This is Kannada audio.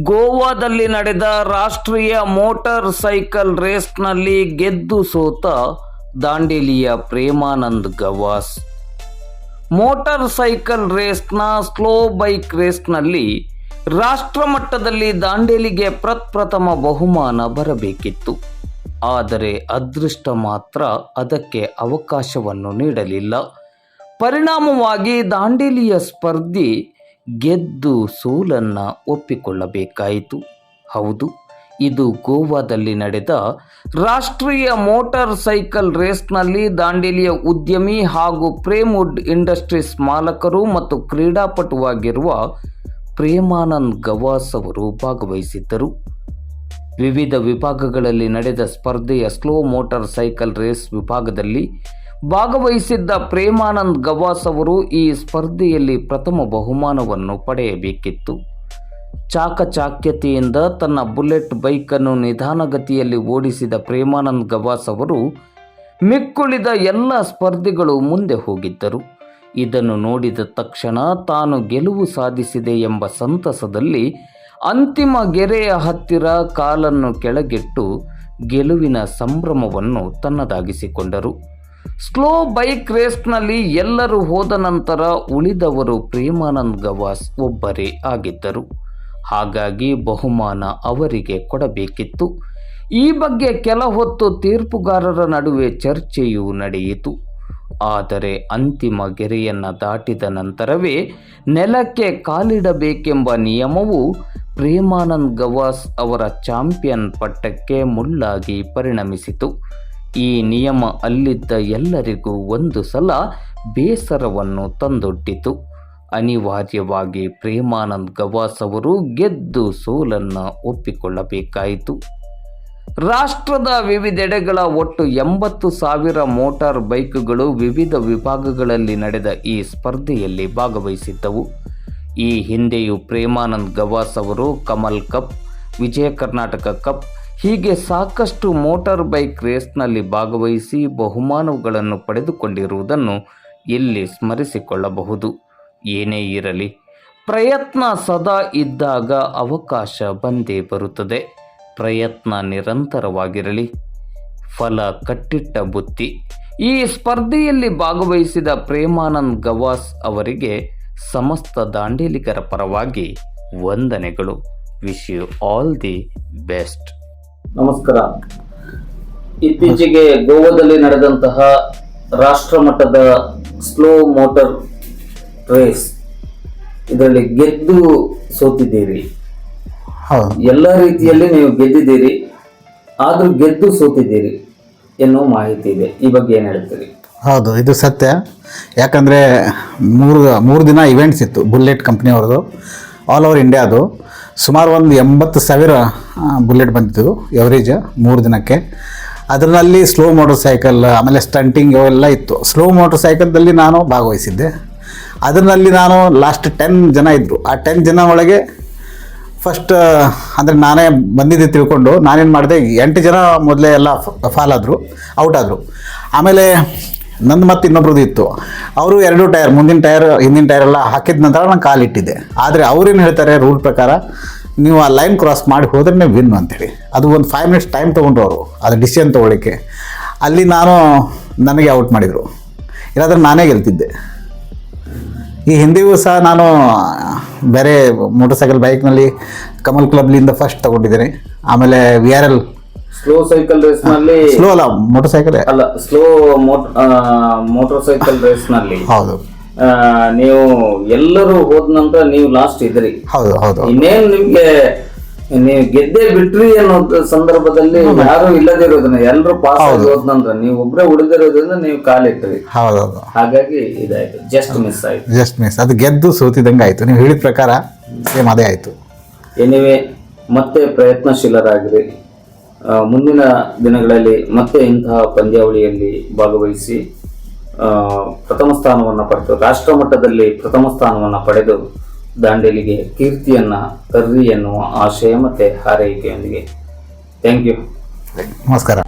ಗೋವಾದಲ್ಲಿ ನಡೆದ ರಾಷ್ಟ್ರೀಯ ಮೋಟಾರ್ ಸೈಕಲ್ ರೇಸ್ನಲ್ಲಿ ಗೆದ್ದು ಸೋತ ದಾಂಡೇಲಿಯ ಪ್ರೇಮಾನಂದ್ ಗವಾಸ್. ಮೋಟಾರ್ ಸೈಕಲ್ ರೇಸ್ನ ಸ್ಲೋ ಬೈಕ್ ರೇಸ್ನಲ್ಲಿ ರಾಷ್ಟ್ರಮಟ್ಟದಲ್ಲಿ ದಾಂಡೇಲಿಗೆ ಪ್ರಪ್ರಥಮ ಬಹುಮಾನ ಬರಬೇಕಿತ್ತು. ಆದರೆ ಅದೃಷ್ಟ ಮಾತ್ರ ಅದಕ್ಕೆ ಅವಕಾಶವನ್ನು ನೀಡಲಿಲ್ಲ. ಪರಿಣಾಮವಾಗಿ ದಾಂಡೇಲಿಯ ಸ್ಪರ್ಧಿ ಗೆದ್ದು ಸೋಲನ್ನ ಒಪ್ಪಿಕೊಳ್ಳಬೇಕಾಯಿತು. ಹೌದು, ಇದು ಗೋವಾದಲ್ಲಿ ನಡೆದ ರಾಷ್ಟ್ರೀಯ ಮೋಟಾರ್ ಸೈಕಲ್ ರೇಸ್ನಲ್ಲಿ ದಾಂಡೇಲಿಯ ಉದ್ಯಮಿ ಹಾಗೂ ಪ್ರೇಮ್ವುಡ್ ಇಂಡಸ್ಟ್ರೀಸ್ ಮಾಲಕರು ಮತ್ತು ಕ್ರೀಡಾಪಟುವಾಗಿರುವ ಪ್ರೇಮಾನಂದ್ ಗವಾಸ್ ಅವರು ಭಾಗವಹಿಸಿದ್ದರು. ವಿವಿಧ ವಿಭಾಗಗಳಲ್ಲಿ ನಡೆದ ಸ್ಪರ್ಧೆಯ ಸ್ಲೋ ಮೋಟಾರ್ ಸೈಕಲ್ ರೇಸ್ ವಿಭಾಗದಲ್ಲಿ ಭಾಗವಹಿಸಿದ್ದ ಪ್ರೇಮಾನಂದ್ ಗವಾಸ್ ಅವರು ಈ ಸ್ಪರ್ಧೆಯಲ್ಲಿ ಪ್ರಥಮ ಬಹುಮಾನವನ್ನು ಪಡೆಯಬೇಕಿತ್ತು. ಚಾಕಚಾಕ್ಯತೆಯಿಂದ ತನ್ನ ಬುಲೆಟ್ ಬೈಕನ್ನು ನಿಧಾನಗತಿಯಲ್ಲಿ ಓಡಿಸಿದ ಪ್ರೇಮಾನಂದ್ ಗವಾಸ್ ಅವರು ಮಿಕ್ಕುಳಿದ ಎಲ್ಲ ಸ್ಪರ್ಧಿಗಳು ಮುಂದೆ ಹೋಗಿದ್ದರು. ಇದನ್ನು ನೋಡಿದ ತಕ್ಷಣ ತಾನು ಗೆಲುವು ಸಾಧಿಸಿದೆ ಎಂಬ ಸಂತಸದಲ್ಲಿ ಅಂತಿಮ ಗೆರೆಯ ಹತ್ತಿರ ಕಾಲನ್ನು ಕೆಳಗಿಟ್ಟು ಗೆಲುವಿನ ಸಂಭ್ರಮವನ್ನು ತನ್ನದಾಗಿಸಿಕೊಂಡರು. ಸ್ಲೋ ಬೈಕ್ ರೇಸ್ನಲ್ಲಿ ಎಲ್ಲರೂ ಹೋದ ನಂತರ ಉಳಿದವರು ಪ್ರೇಮಾನಂದ್ ಗವಾಸ್ ಒಬ್ಬರೇ ಆಗಿದ್ದರು. ಹಾಗಾಗಿ ಬಹುಮಾನ ಅವರಿಗೆ ಕೊಡಬೇಕಿತ್ತು. ಈ ಬಗ್ಗೆ ಕೆಲ ಹೊತ್ತು ತೀರ್ಪುಗಾರರ ನಡುವೆ ಚರ್ಚೆಯೂ ನಡೆಯಿತು. ಆದರೆ ಅಂತಿಮ ಗೆರೆಯನ್ನು ದಾಟಿದ ನಂತರವೇ ನೆಲಕ್ಕೆ ಕಾಲಿಡಬೇಕೆಂಬ ನಿಯಮವು ಪ್ರೇಮಾನಂದ್ ಗವಾಸ್ ಅವರ ಚಾಂಪಿಯನ್ ಪಟ್ಟಕ್ಕೆ ಮುಳ್ಳಾಗಿ ಪರಿಣಮಿಸಿತು. ಈ ನಿಯಮ ಅಲ್ಲಿದ್ದ ಎಲ್ಲರಿಗೂ ಒಂದು ಸಲ ಬೇಸರವನ್ನು ತಂದೊಡ್ಡಿತು. ಅನಿವಾರ್ಯವಾಗಿ ಪ್ರೇಮಾನಂದ್ ಗವಾಸ್ ಅವರು ಗೆದ್ದು ಸೋಲನ್ನು ಒಪ್ಪಿಕೊಳ್ಳಬೇಕಾಯಿತು. ರಾಷ್ಟ್ರದ ವಿವಿಧೆಡೆಗಳ ಒಟ್ಟು ಎಂಬತ್ತು ಸಾವಿರ ಮೋಟಾರ್ ಬೈಕ್ಗಳು ವಿವಿಧ ವಿಭಾಗಗಳಲ್ಲಿ ನಡೆದ ಈ ಸ್ಪರ್ಧೆಯಲ್ಲಿ ಭಾಗವಹಿಸಿದ್ದವು. ಈ ಹಿಂದೆಯೂ ಪ್ರೇಮಾನಂದ್ ಗವಾಸ್ ಅವರು ಕಮಲ್ ಕಪ್, ವಿಜಯ ಕರ್ನಾಟಕ ಕಪ್ ಹೀಗೆ ಸಾಕಷ್ಟು ಮೋಟಾರ್ ಬೈಕ್ ರೇಸ್ನಲ್ಲಿ ಭಾಗವಹಿಸಿ ಬಹುಮಾನಗಳನ್ನು ಪಡೆದುಕೊಂಡಿರುವುದನ್ನು ಇಲ್ಲಿ ಸ್ಮರಿಸಿಕೊಳ್ಳಬಹುದು. ಏನೇ ಇರಲಿ, ಪ್ರಯತ್ನ ಸದಾ ಇದ್ದಾಗ ಅವಕಾಶ ಬಂದೇ ಬರುತ್ತದೆ. ಪ್ರಯತ್ನ ನಿರಂತರವಾಗಿರಲಿ. ಫಲ ಕಟ್ಟಿಟ್ಟ ಬುತ್ತಿ ಈ ಸ್ಪರ್ಧೆಯಲ್ಲಿ ಭಾಗವಹಿಸಿದ ಪ್ರೇಮಾನಂದ್ ಗವಾಸ್ ಅವರಿಗೆ ಸಮಸ್ತ ದಾಂಡೇಲಿಗರ ಪರವಾಗಿ ವಂದನೆಗಳು. Wish you all the best ನಮಸ್ಕಾರ. ಇತ್ತೀಚೆಗೆ ಗೋವಾದಲ್ಲಿ ನಡೆದಂತಹ ರಾಷ್ಟ್ರ ಮಟ್ಟದ ಸ್ಲೋ ಮೋಟರ್ ರೇಸ್ ಇದರಲ್ಲಿ ಗೆದ್ದು ಸೋತಿದ್ದೀರಿ. ಹೌದು. ಎಲ್ಲ ರೀತಿಯಲ್ಲಿ ನೀವು ಗೆದ್ದಿದ್ದೀರಿ ಆದರೂ ಗೆದ್ದು ಸೋತಿದ್ದೀರಿ ಎನ್ನುವ ಮಾಹಿತಿ ಇದೆ. ಈ ಬಗ್ಗೆ ಏನು ಹೇಳ್ತೀರಿ? ಹೌದು ಇದು ಸತ್ಯ. ಯಾಕಂದರೆ ಮೂರು ಮೂರು ದಿನ ಇವೆಂಟ್ಸ್ ಇತ್ತು ಬುಲ್ಲೆಟ್ ಕಂಪ್ನಿಯವ್ರದ್ದು ಆಲ್ ಓವರ್ ಇಂಡಿಯಾದು ಸುಮಾರು ಒಂದು ಎಂಬತ್ತು ಸಾವಿರ ಬುಲೆಟ್ ಬಂದಿದ್ದು ಎವರೇಜ್ ಮೂರು ದಿನಕ್ಕೆ. ಅದರಲ್ಲಿ ಸ್ಲೋ ಮೋಟರ್ ಸೈಕಲ್ ಆಮೇಲೆ ಸ್ಟಂಟಿಂಗ್ ಎಲ್ಲ ಇತ್ತು. ಸ್ಲೋ ಮೋಟರ್ ಸೈಕಲ್ದಲ್ಲಿ ನಾನು ಭಾಗವಹಿಸಿದ್ದೆ. ಅದರಲ್ಲಿ ನಾನು ಲಾಸ್ಟ್ ಟೆನ್ ಜನ ಇದ್ದರು ಆ ಟೆನ್ ಜನ ಒಳಗೆ ಫಸ್ಟ್ ಅಂದರೆ ನಾನೇ ಬಂದಿದ್ದೆ ತಿಳ್ಕೊಂಡು, ನಾನೇನು ಮಾಡಿದೆ, ಎಂಟು ಜನ ಮೊದಲೇ ಎಲ್ಲ ಫಾಲ್ ಆದರು ಔಟ್ ಆದರು. ಆಮೇಲೆ ನಂದು ಮತ್ತೆ ಇನ್ನೊಬ್ರದ್ದು ಇತ್ತು. ಅವರು ಎರಡು ಟೈರ್, ಮುಂದಿನ ಟೈರ್, ಹಿಂದಿನ ಟೈರ್ ಎಲ್ಲ ಹಾಕಿದ ನಂತರ ನಾನು ಕಾಲಿಟ್ಟಿದ್ದೆ ಆದರೆ ಅವ್ರೇನು ಹೇಳ್ತಾರೆ ರೂಲ್ ಪ್ರಕಾರ, ನೀವು ಆ ಲೈನ್ ಕ್ರಾಸ್ ಮಾಡಿ ಹೋದ್ರೆ ವಿನ್ ಅಂತೇಳಿ ಅದು ಒಂದು ಫೈವ್ ಮಿನಿಟ್ಸ್ ಟೈಮ್ ತೊಗೊಂಡ್ರು ಅವರು, ಅದು ಡಿಸಿಷನ್ ತೊಗೊಳ್ಳಿಕ್ಕೆ. ಅಲ್ಲಿ ನಾನು ನನಗೆ ಔಟ್ ಮಾಡಿದರು. ಇಲ್ಲಾಂದ್ರೆ ನಾನೇ ಗೆಲ್ತಿದ್ದೆ. ಈ ಹಿಂದೆಯೂ ಸಹ ನಾನು, ಬೇರೆ ಮೋಟರ್ ಸೈಕಲ್ ಬೈಕ್ನಲ್ಲಿ ಕಮಲ್ ಕ್ಲಬ್ಲಿಂದ ಫಸ್ಟ್ ತೊಗೊಂಡಿದ್ದೀನಿ. ಆಮೇಲೆ V R L slow cycle ರೇಸ್ನಲ್ಲಿ slow ಅಲ್ಲ ಮೋಟರ್ ಸೈಕಲ್ ಅಲ್ಲ ಸ್ಲೋ ಮೋಟರ್ ಸೈಕಲ್ ರೇಸ್ನಲ್ಲಿ ಹೌದು. ನೀವು ಎಲ್ಲರೂ ಹೋದ ನಂತರ ನೀವು ಲಾಸ್ಟ್ ಇದ್ರಿ. ಹೌದು ಹೌದು ಇನ್ನೇನು ನಿಮ್ಗೆ ನೀವು ಗೆದ್ದೆ ಬಿಟ್ರಿ ಅನ್ನೋ ಸಂದರ್ಭದಲ್ಲಿ ಯಾರು ಇಲ್ಲದಿರೋದನ್ನ ಎಲ್ಲರೂ ಪಾಸ್ ಆಗಿ ಹೋದ. ನಂತರ ನೀವು ಒಬ್ರೇ ಉಳಿದಿರೋದ್ರಿಂದ ನೀವು ಕಾಲಿಟ್ರಿ. ಹೌದು ಹೌದು. ಹಾಗಾಗಿ ಇದಾಯ್ತು ಜಸ್ಟ್ ಮಿಸ್ ಆಯ್ತು. ಜಸ್ಟ್ ಮಿಸ್ ಅದು ಗೆದ್ದು ಸೋತಿದಂಗೆ ಆಯ್ತು. ನೀವು ಹೇಳಿದ ಪ್ರಕಾರ ಸೇಮ್ ಅದೇ ಆಯ್ತು. ಎನಿವೆ ಮತ್ತೆ ಪ್ರಯತ್ನಶೀಲರಾಗಿರಿ. ಮುಂದಿನ ದಿನಗಳಲ್ಲಿ ಮತ್ತೆ ಇಂತಹ ಪಂದ್ಯಾವಳಿಯಲ್ಲಿ ಭಾಗವಹಿಸಿ ಪ್ರಥಮ ಸ್ಥಾನವನ್ನು ಪಡೆದು ರಾಷ್ಟ್ರ ಮಟ್ಟದಲ್ಲಿ ಪ್ರಥಮ ಸ್ಥಾನವನ್ನು ಪಡೆದು ದಾಂಡೇಲಿಗೆ ಕೀರ್ತಿಯನ್ನ ತರ್ರಿ ಎನ್ನುವ ಆಶಯ ಮತ್ತೆ ಹಾರೈಕೆಯೊಂದಿಗೆ. ಥ್ಯಾಂಕ್ ಯು ನಮಸ್ಕಾರ.